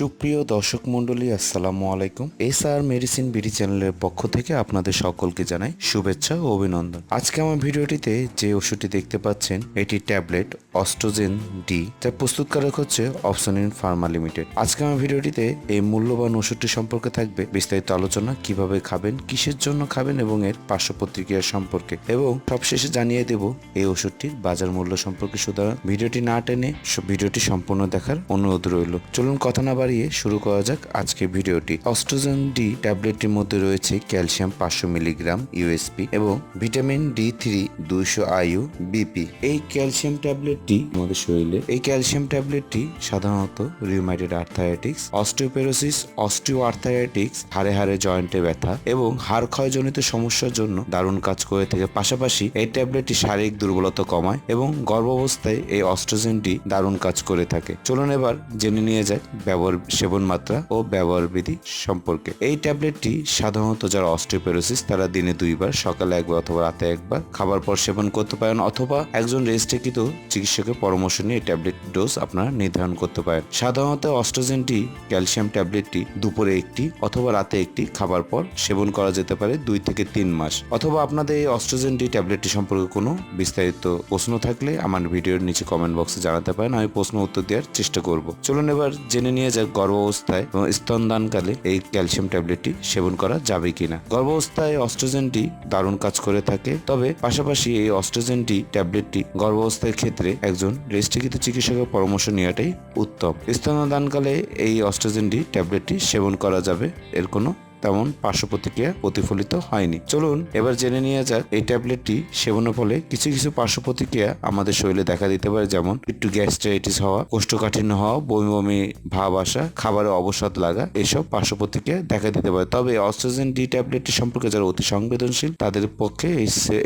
সুপ্রিয় দর্শক মণ্ডলী, আসসালামু আলাইকুম। এস আর মেডিসিন বিডি চ্যানেলের পক্ষ থেকে আপনাদের সকলকে জানাই শুভেচ্ছা ও অভিনন্দন। আজকে আমার ভিডিওটিতে যে ওষুধটি দেখতে পাচ্ছেন, এটি ট্যাবলেট অস্ট্রোজেন ডি যার প্রস্তুতকারক হচ্ছে অপশন ইন ফার্মা লিমিটেড। আজকে আমার ভিডিওটিতে এই মূল্যবান ওষুধটি সম্পর্কে থাকবে, বিস্তারিত আলোচনা, কীভাবে খাবেন, কিসের জন্য খাবেন এবং এর পার্শ্ব প্রতিক্রিয়া সম্পর্কে। এবং সবশেষে জানিয়ে দেব, এই ওষুধটির বাজার মূল্য সম্পর্কে সুতরাং ভিডিওটি না টেনে ভিডিওটি সম্পূর্ণ দেখার অনুরোধ রইল। চলুন কথা না বাড়িয়ে শুরু করা যাক আজকে ভিডিওটি। অস্ট্রোজেন ডি ট্যাবলেটটির মধ্যে রয়েছে ক্যালসিয়াম পাঁচশো মিলিগ্রাম ইউএসপি এবং ভিটামিন ডি থ্রি দুইশো আইউ বিপি এই ক্যালসিয়াম ট্যাবলেটটি আমাদের শরীরে, এই ক্যালসিয়াম ট্যাবলেটটি সাধারণত রিউমাইটেড আর্থারাইটিক্স অস্টিওপেরোসিস অস্টিও আর্থারাইটিক্স হাড়ে হাড়ে জয়েন্টে ব্যথা এবং হাড় ক্ষয়জনিত সমস্যার জন্য দারুণ কাজ করে থাকে। পাশাপাশি এই ট্যাবলেটটি শারীরিক দুর্বলতা কমায় এবং গর্ভাবস্থায় এই অস্ট্রোজেনটি দারুণ কাজ করে থাকে। চলুন এবার জেনে নিয়ে যাক ব্যবহার সেবন মাত্রা ও ব্যবহার বিধি সম্পর্কে। এই ট্যাবলেটটি সাধারণত যারা অস্টিওপেরোসিস, তারা দিনে দুইবার, সকালে একবার অথবা রাতে একবার খাবার পর সেবন করতে পারেন অথবা একজন রেজিস্ট্রিকৃত চিকিৎসকের পরামর্শ নিয়ে এই ট্যাবলেট ডোজ আপনারা নির্ধারণ করতে পারেন। সাধারণত অস্ট্রোজেনটি ক্যালসিয়াম ট্যাবলেটটি দুপুরে একটি অথবা রাতে একটি খাবার পর সেবন করা যেতে পারে দুই থেকে তিন মাস। অথবা আপনাদের এই অস্ট্রোজেন ডি ট্যাবলেটটি সম্পর্কে কোনো বিস্তারিত প্রশ্ন থাকলে আমার ভিডিওর নিচে কমেন্ট বক্সে জানাতে পারেন, আমি প্রশ্ন উত্তর দেওয়ার চেষ্টা করব। চলুন এবার জেনে নিয়ে যাক গর্ভাবস্থায় এবং স্তনদানকালে এই ক্যালসিয়াম ট্যাবলেটটি সেবন করা যাবে কিনা। গর্ভাবস্থায় অস্ট্রোজেনটি দারুণ কাজ করে থাকে, তবে পাশাপাশি এই অস্ট্রোজেনটি ট্যাবলেটটি গর্ভাবস্থার ক্ষেত্রে একজন রেজিস্ট্রিকৃত চিকিৎসকের পরামর্শ নেওয়াটাই উত্তম। স্তনদানকালে এই অস্ট্রোজেনটি, ট্যাবলেটটি সেবন করা যাবে, এর কোনো তেমন পার্শ্ব প্রতিক্রিয়া প্রতিফলিত হয়নি। চলুন, এবার জেনে নিয়ে যাক, এই ট্যাবলেটটি সেবনের ফলে কিছু কিছু পার্শ্ব প্রতিক্রিয়া আমাদের শরীরে দেখা দিতে পারে, যেমন একটু গ্যাস্ট্রাইটিস হওয়া, কোষ্ঠকাঠিন্য হওয়া, বমি বমি, ভাব আসা, খাবারে অবসাদ লাগা, এসব পার্শ্ব প্রতিক্রিয়া দেখা দিতে পারে। তবে অক্সিজেন ডি ট্যাবলেটটি সম্পর্কে যারা অতি সংবেদনশীল, তাদের পক্ষে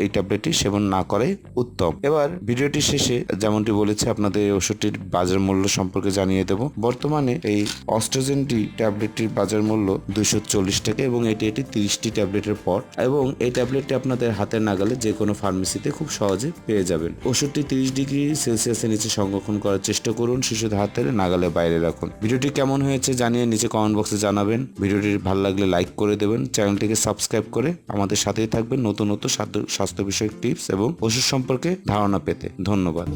এই ট্যাবলেটটি সেবন না করাই উত্তম। এবার ভিডিওটি শেষে যেমনটি বলেছে, আপনাদের এই ওষুধটির বাজার মূল্য সম্পর্কে জানিয়ে দেব। বর্তমানে এই অস্ট্রোজেন ডি ট্যাবলেটটির বাজার মূল্য দুইশো চল্লিশ টাকা এবং এটি এটি তিরিশটি ট্যাবলেটের পর এবং এই ট্যাবলেটটি আপনাদের হাতের নাগালে যে কোনো ফার্মেসিতে খুব সহজে পেয়ে যাবেন। ওষুধটি তিরিশ ডিগ্রি সেলসিয়াসের নিচে সংরক্ষণ করার চেষ্টা করুন শিশুদের হাতের নাগালে বাইরে রাখুন। ভিডিওটি কেমন হয়েছে জানিয়ে নিচে কমেন্ট বক্সে জানাবেন। ভিডিওটি ভালো লাগলে লাইক করে দেবেন। চ্যানেলটিকে সাবস্ক্রাইব করে আমাদের সাথেই থাকবেন নতুন নতুন স্বাস্থ্য স্বাস্থ্য বিষয়ক টিপস এবং ওষুধ সম্পর্কে ধারণা পেতে। ধন্যবাদ।